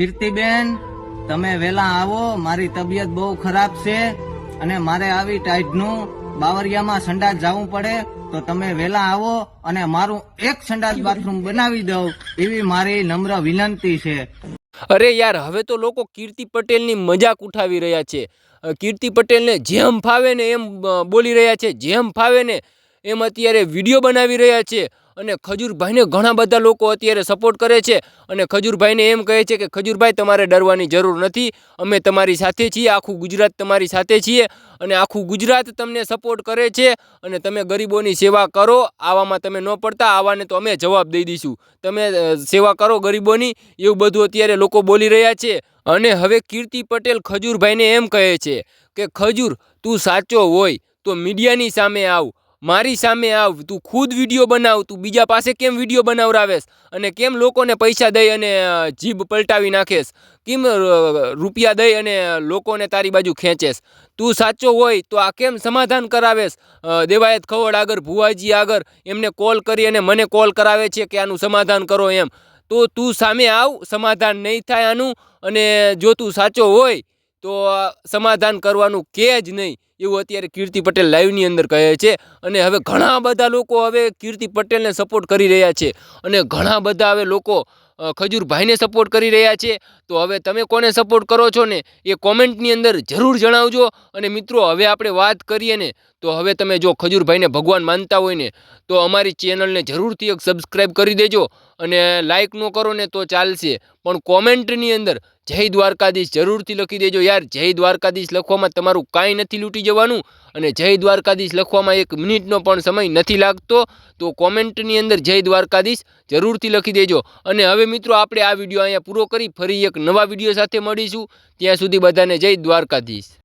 કીર્તિબેન, તમે વેલા આવો, મારી તબિયત બહુ ખરાબ છે અને મારે આવી ટાઈટનું બાવરિયામાં સંડાસ જવું પડે, તો તમે વેલા આવો અને મારું એક સંડાસ બાથરૂમ બનાવી દઉં એવી મારી નમ્ર વિનંતી છે. અરે યાર, હવે તો લોકો કીર્તિ પટેલની મજાક ઉઠાવી રહ્યા છે. કીર્તિ પટેલને જેમ ફાવે ને એમ બોલી રહ્યા છે, જેમ ફાવે ને એમ અત્યારે વીડિયો બનાવી રહ્યા છે અને ખજૂરભાઈને ઘણા બધા લોકો અત્યારે સપોર્ટ કરે છે અને ખજૂરભાઈને એમ કહે છે કે, ખજૂરભાઈ, તમારે ડરવાની જરૂર નથી. અમે તમારી સાથે છીએ, આખું ગુજરાત તમારી સાથે છીએ અને આખું ગુજરાત તમને સપોર્ટ કરે છે અને તમે ગરીબોની સેવા કરો. આવામાં તમે ન પડતા, આવાને તો અમે જવાબ દઈ દઈશું. તમે સેવા કરો ગરીબોની. એવું બધું અત્યારે લોકો બોલી રહ્યા છે અને હવે કીર્તિ પટેલ ખજૂરભાઈને એમ કહે છે કે, ખજૂર, તું સાચો હોય તો મીડિયાની સામે આવ. મારી સામે આવ, તું ખુદ વીડિયો બનાવ, તું બીજા પાસે કેમ વીડિયો બનાવરાવેશ અને કેમ લોકોને પૈસા દઈ અને જીભ પલટાવી નાખેશ કેમ રૂપિયા દઈ અને લોકોને તારી બાજુ ખેંચેશ તું સાચો હોય તો આ કેમ સમાધાન કરાવેશ દેવાયત ખવડ આગળ, ભુવાજી આગળ, એમને કોલ કરી અને મને કોલ કરાવે છે કે આનું સમાધાન કરો એમ. તો તું સામે આવ, સમાધાન નહીં થાય આનું, અને જો તું સાચો હોય તો સમાધાન કરવાનું કે જ નહીં એવું અત્યારે કીર્તિ પટેલ લાઈવની અંદર કહે છે. અને હવે ઘણા બધા લોકો હવે કીર્તિ પટેલને સપોર્ટ કરી રહ્યા છે. અને ઘણા બધા હવે લોકો ખજૂરભાઈને સપોર્ટ કરી રહ્યા છે. તો હવે તમે કોને સપોર્ટ કરો છો ને એ કોમેન્ટની અંદર જરૂર જણાવજો. અને મિત્રો, હવે આપણે વાત કરીએ ને તો હવે તમે જો ખજૂરભાઈને ભગવાન માનતા હોય ને, તો અમારી ચેનલને જરૂરથી એક સબસ્ક્રાઈબ કરી દેજો અને લાઇક ન કરો ને તો ચાલશે. પણ કોમેન્ટની અંદર જય દ્વારકાધીશ જરૂરથી લખી દેજો યાર. જય દ્વારકાધીશ લખવામાં તમારું કાંઈ નથી લૂંટી જવાનું અને જય દ્વારકાધીશ લખવામાં એક મિનિટનો પણ સમય નથી લાગતો. તો કોમેન્ટની અંદર જય દ્વારકાધીશ જરૂરથી લખી દેજો. અને હવે મિત્રો આપણે આ વીડિયો અહીંયા પૂરો કરી ફરી એક નવા વીડિયો સાથે મળીશું. ત્યાં સુધી બધાને જય દ્વારકાધીશ.